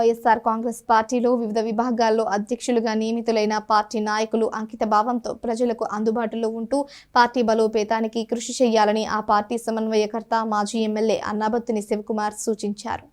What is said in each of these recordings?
వైఎస్ఆర్ కాంగ్రెస్ పార్టీలో వివిధ విభాగాల్లో అధ్యక్షులుగా నియమితులైన పార్టీ నాయకులు అంకిత భావంతో ప్రజలకు అందుబాటులో ఉంటూ పార్టీ బలోపేతానికి కృషి చేయాలని ఆ పార్టీ సమన్వయకర్త మాజీ ఎమ్మెల్యే అన్నాబత్తిని శివకుమార్ సూచించారు.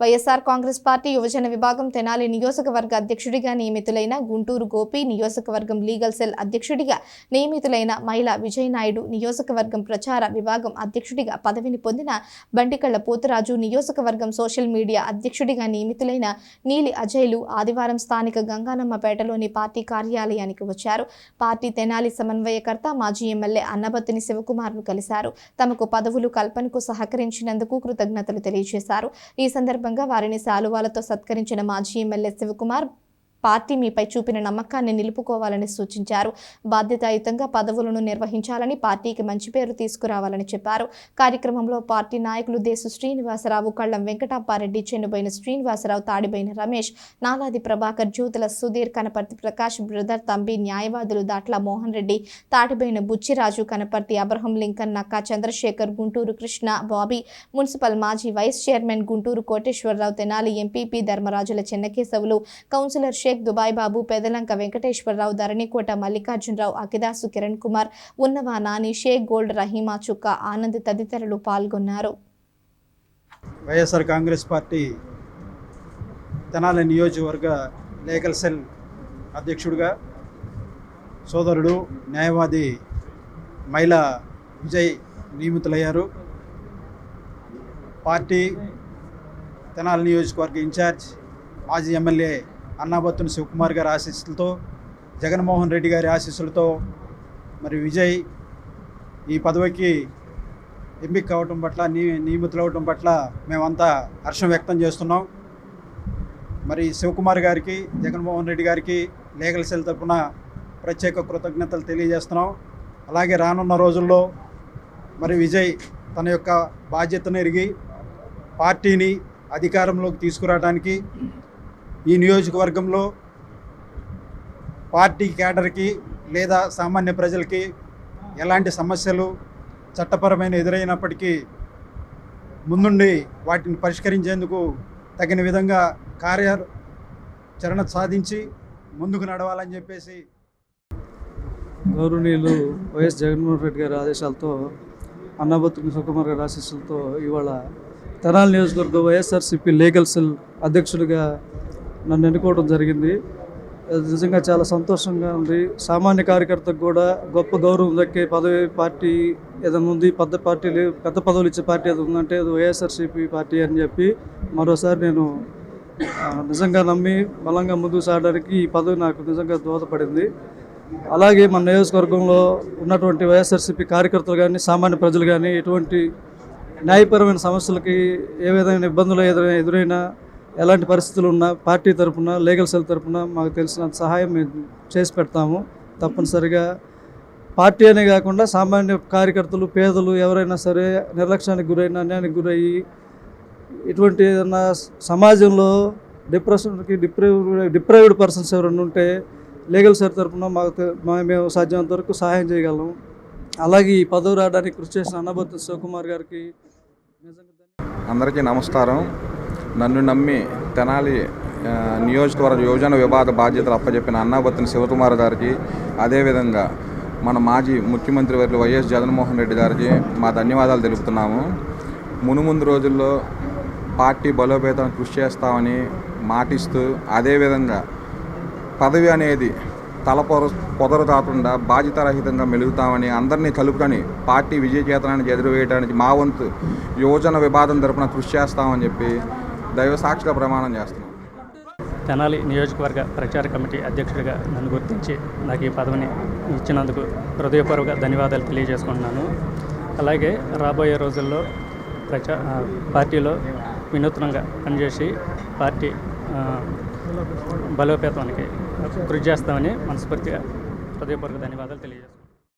వైఎస్ఆర్ కాంగ్రెస్ పార్టీ యువజన విభాగం తెనాలి నియోజకవర్గ అధ్యక్షుడిగా నియమితులైన గుంటూరు గోపి నియోజకవర్గం లీగల్ సెల్ అధ్యక్షుడిగా నియమితులైన మైలా విజయనాయుడు నియోజకవర్గం ప్రచార విభాగం అధ్యక్షుడిగా పదవిని పొందిన బండికళ్ళ పోతురాజు నియోజకవర్గం సోషల్ మీడియా అధ్యక్షుడిగా నియమితులైన నీలి అజయ్లు ఆదివారం స్థానిక గంగానమ్మపేటలోని పార్టీ కార్యాలయానికి వచ్చారు. పార్టీ తెనాలి సమన్వయకర్త మాజీ ఎమ్మెల్యే అన్నబత్తిని శివకుమార్ను కలిశారు. తమకు పదవులు కల్పనకు సహకరించినందుకు కృతజ్ఞతలు తెలియజేశారు. ఈ సందర్భంగా వారిని శాలువాలతో సత్కరించిన మాజీ ఎమ్మెల్యే శివకుమార్ పార్టీ మీపై చూపిన నమ్మకాన్ని నిలుపుకోవాలని సూచించారు. బాధ్యతాయుతంగా పదవులను నిర్వహించాలని పార్టీకి మంచి పేరు తీసుకురావాలని చెప్పారు. కార్యక్రమంలో పార్టీ నాయకులు దేశ శ్రీనివాసరావు కళ్ళం వెంకటాపారెడ్డి చెన్నుబైన శ్రీనివాసరావు తాడిబైన రమేష్ నాలాది ప్రభాకర్ జ్యోతుల సుధీర్ కనపర్తి ప్రకాష్ బ్రదర్ తంబి న్యాయవాదులు Datla Mohan Reddy Tatibaina Buchiraju Kanaparthi Abraham Lincoln Nakka Chandrasekhar Guntur Krishna Bobby municipal మాజీ vice chairman Guntur Koteswararao Tenali MPP Dharmarajula Chennakesavulu councillor Sheikh Dubai Babu Pedalanka Venkateswararao Dharanikota Mallikarjunarao Akhidasu Kiran Kumar Unnava Nani Sheikh gold Rahima చుక్క ఆనంద్ తదితరులు పాల్గొన్నారు. YSR Congress party Tenali నియోజకవర్గ legal cell అధ్యక్షుడిగా సోదరుడు న్యాయవాది మహిళ విజయ్ నియమితులయ్యారు. పార్టీ తెనాలి నియోజకవర్గ ఇన్ఛార్జ్ మాజీ ఎమ్మెల్యే అన్నాబత్తుని శివకుమార్ గారి ఆశీస్సులతో జగన్మోహన్ రెడ్డి గారి ఆశీస్సులతో మరి విజయ్ ఈ పదవికి ఎంపిక కావటం పట్ల నీ నియమితులవటం పట్ల మేమంతా హర్షం వ్యక్తం చేస్తున్నాం. మరి శివకుమార్ గారికి జగన్మోహన్ రెడ్డి గారికి లీగల్ సెల్ తరఫున ప్రత్యేక కృతజ్ఞతలు తెలియజేస్తున్నాం. అలాగే రానున్న రోజుల్లో మరి విజయ్ తన యొక్క బాధ్యతను ఎరిగి పార్టీని అధికారంలోకి తీసుకురావడానికి ఈ నియోజకవర్గంలో పార్టీ క్యాడర్కి లేదా సామాన్య ప్రజలకి ఎలాంటి సమస్యలు చట్టపరమైన ఎదురైనప్పటికీ ముందుండి వాటిని పరిష్కరించేందుకు తగిన విధంగా కార్యాచరణ సాధించి ముందుకు నడవాలని చెప్పేసి గౌరవనీయులు వైఎస్ జగన్మోహన్ రెడ్డి గారి ఆదేశాలతో అన్నాబత్తుని సుకుమార్ గారి ఆశీస్సులతో ఇవాళ తెనాలి నియోజకవర్గ వైఎస్ఆర్సీపీ లీగల్ సెల్ అధ్యక్షుడిగా నన్ను ఎన్నుకోవడం జరిగింది. అది నిజంగా చాలా సంతోషంగా ఉంది. సామాన్య కార్యకర్తకు కూడా గొప్ప గౌరవం దక్కే పదవి పార్టీ ఏదైనా ఉంది పెద్ద పార్టీలు పెద్ద పదవులు ఇచ్చే పార్టీ ఏదో ఉందంటే అది వైఎస్ఆర్సీపీ పార్టీ అని చెప్పి మరోసారి నేను నిజంగా నమ్మి బలంగా ముందుకు సాగడానికి ఈ పదవి నాకు నిజంగా దోహదపడింది. అలాగే మన నియోజకవర్గంలో ఉన్నటువంటి వైఎస్ఆర్సీపీ కార్యకర్తలు కానీ సామాన్య ప్రజలు కానీ ఎటువంటి న్యాయపరమైన సమస్యలకి ఏ విధమైన ఇబ్బందులు ఎదురైనా ఎదురైనా ఎలాంటి పరిస్థితులు ఉన్నా పార్టీ తరపున లీగల్ సెల్ తరపున మాకు తెలిసిన సహాయం మేము చేసి పెడతాము. తప్పనిసరిగా పార్టీ అనే కాకుండా సామాన్య కార్యకర్తలు పేదలు ఎవరైనా సరే నిర్లక్ష్యానికి గురైన అన్యాయానికి గురయ్యి ఇటువంటి ఏదన్నా సమాజంలో డిప్రెషన్కి డిప్రైవ్ డిప్రైవ్డ్ పర్సన్స్ ఎవరైనా ఉంటే లీగల్ సెల్ తరఫున మాకు మేము సాధ్యమైనంత వరకు సహాయం చేయగలం. అలాగే ఈ పదవి రావడానికి కృషి చేసిన అన్నబత్తి శివకుమార్ గారికి నిజంగా అందరికీ నమస్కారం. నన్ను నమ్మి తెనాలి నియోజకవర్గ యోజన విభాగ బాధ్యతలు అప్పచెప్పిన అన్నాబత్తిన శివకుమార్ గారికి అదేవిధంగా మన మాజీ ముఖ్యమంత్రి వర్యులు వైఎస్ జగన్మోహన్ రెడ్డి గారికి మా ధన్యవాదాలు తెలుపుతున్నాము. మునుముందు రోజుల్లో పార్టీ బలోపేతం కృషి చేస్తామని మాటిస్తూ అదేవిధంగా పదవి అనేది తల పొర పొదరు కాకుండా బాధ్యతారహితంగా మెలుగుతామని అందరినీ కలుపుకొని పార్టీ విజయకేతనానికి ఎదురువేయడానికి మా వంతు యువజన విభాగం తరపున కృషి చేస్తామని చెప్పి దైవ సాక్షిగా ప్రమాణం చేస్తున్నాం. తెనాలి నియోజకవర్గ ప్రచార కమిటీ అధ్యక్షుడిగా నన్ను గుర్తించి నాకు ఈ పదవిని ఇచ్చినందుకు హృదయపూర్వక ధన్యవాదాలు తెలియజేసుకుంటున్నాను. అలాగే రాబోయే రోజుల్లో ప్రచా పార్టీలో వినూత్నంగా పనిచేసి పార్టీ బలోపేతానికి కృషి చేస్తామని మనస్ఫూర్తిగా హృదయపూర్వక ధన్యవాదాలు తెలియజేస్తున్నాను